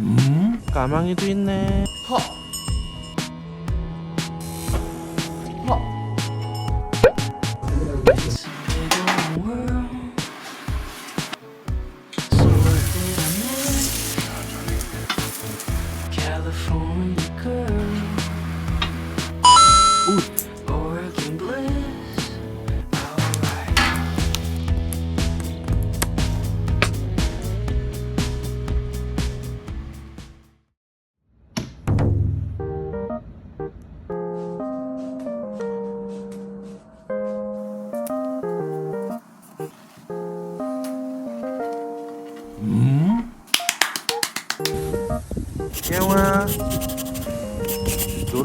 음? 까망이도 있네. 허.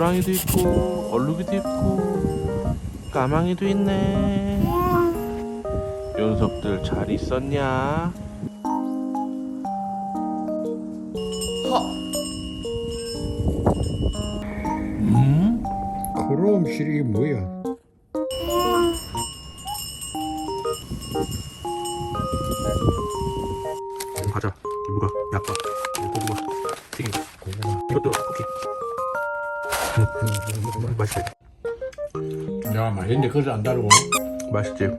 노랑이도 있고 얼룩이도 있고 까망이도 있네. 녀석들 잘 있었냐? 허. 음? 그럼 시력이 뭐야? 가자. 이모가 약간 고구마 튀김. 고구마. 이것도 오케이 맛있지? 야 맛있는데 그걸 안 다르고 맛있지?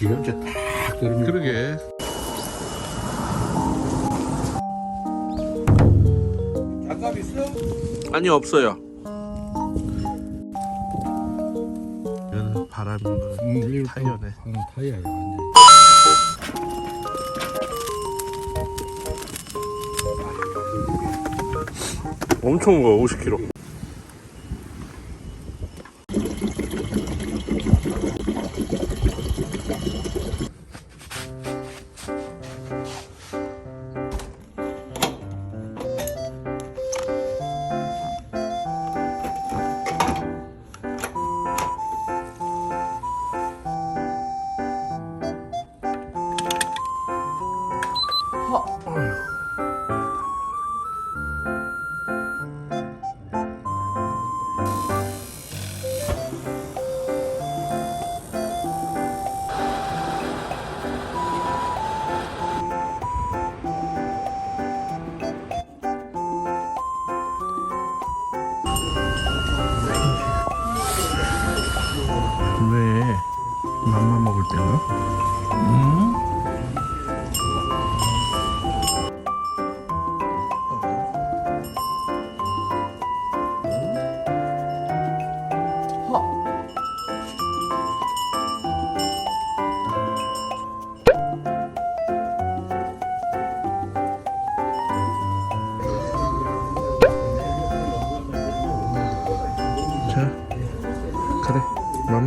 지연차 딱 들으면 그러게 장갑 있어? 아니 없어요 이거는 바람이 음, 타이어네. 어, 타이어야 완전 엄청 무거워 50kg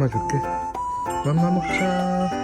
맘마 줄게. 맘마 먹자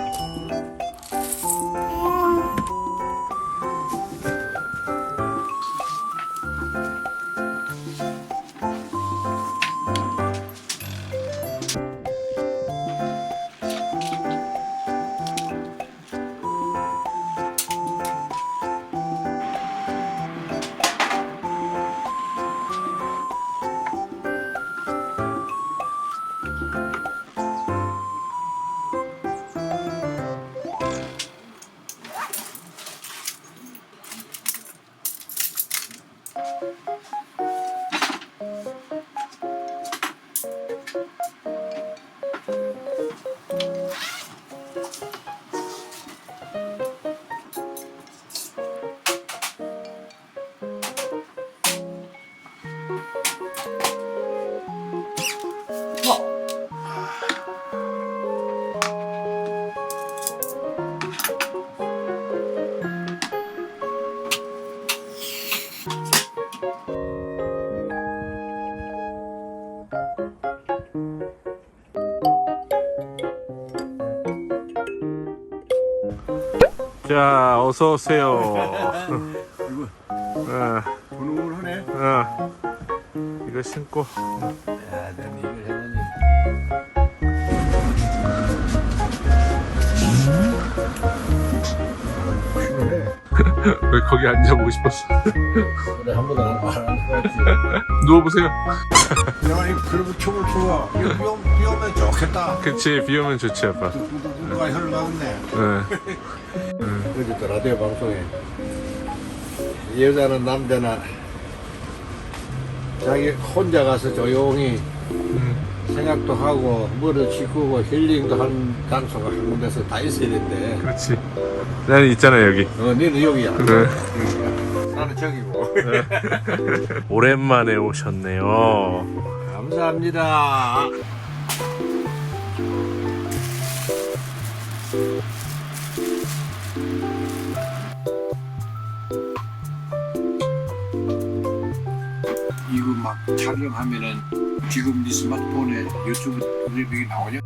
자 어서 오세요 어, 훈훈하네. 어. 이거 신고 야, 난 이걸 해보니. 왜 거기 앉아보고 싶었어? 그래, 한 번도 안 하는 거 같지. 누워보세요. 야, 이거 그러면 춤을 춰. 이거 비, 오- 비 오면 좋겠다. 그치 비 오면 좋지 아빠. 누가 흘러가겠네. 응. 그래도 라디오 방송에 여자는 남자나 자기 혼자 가서 조용히 생각도 하고 뭐를 지키고 힐링도 한 장소가 한 군데서 다 있어야 된대. 그렇지. 나는 있잖아 여기. 어, 너는 여기야. 그래. 여기야. 나는 저기고. 오랜만에 오셨네요. 감사합니다. 막 촬영하면은 지금 네 스마트폰에 유튜브 여기 나오냐?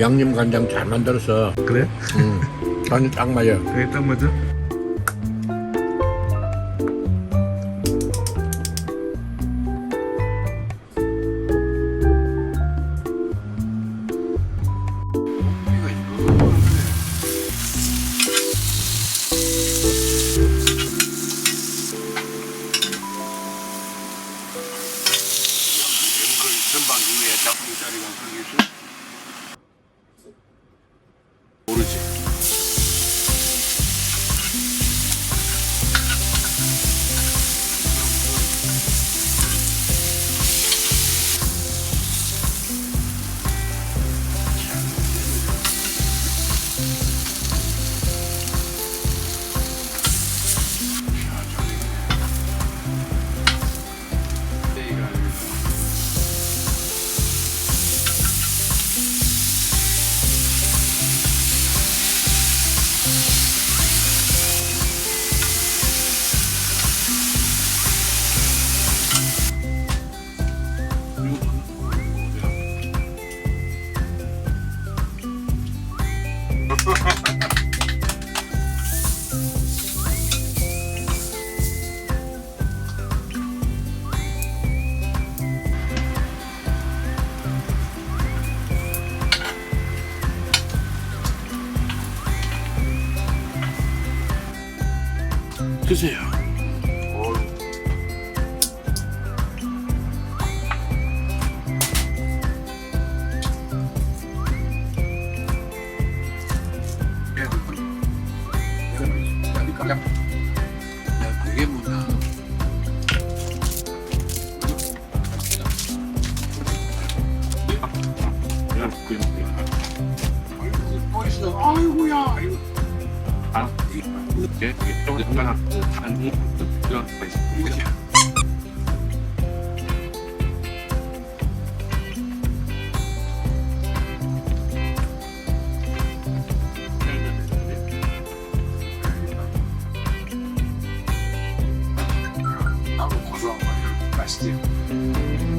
양념 간장 잘 만들었어. 그래? 응. 간이 딱 맞아. 그게 딱 맞아? 드세요. 야, 그게 뭐냐? 아이고, 또 있어. 아이고야. 아이고. 나도 고소한 거야. 맛있지?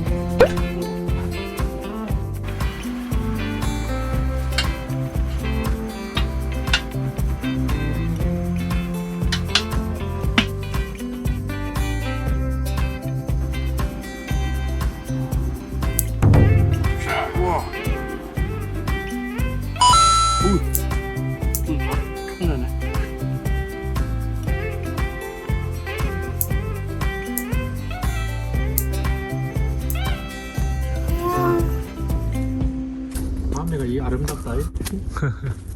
아름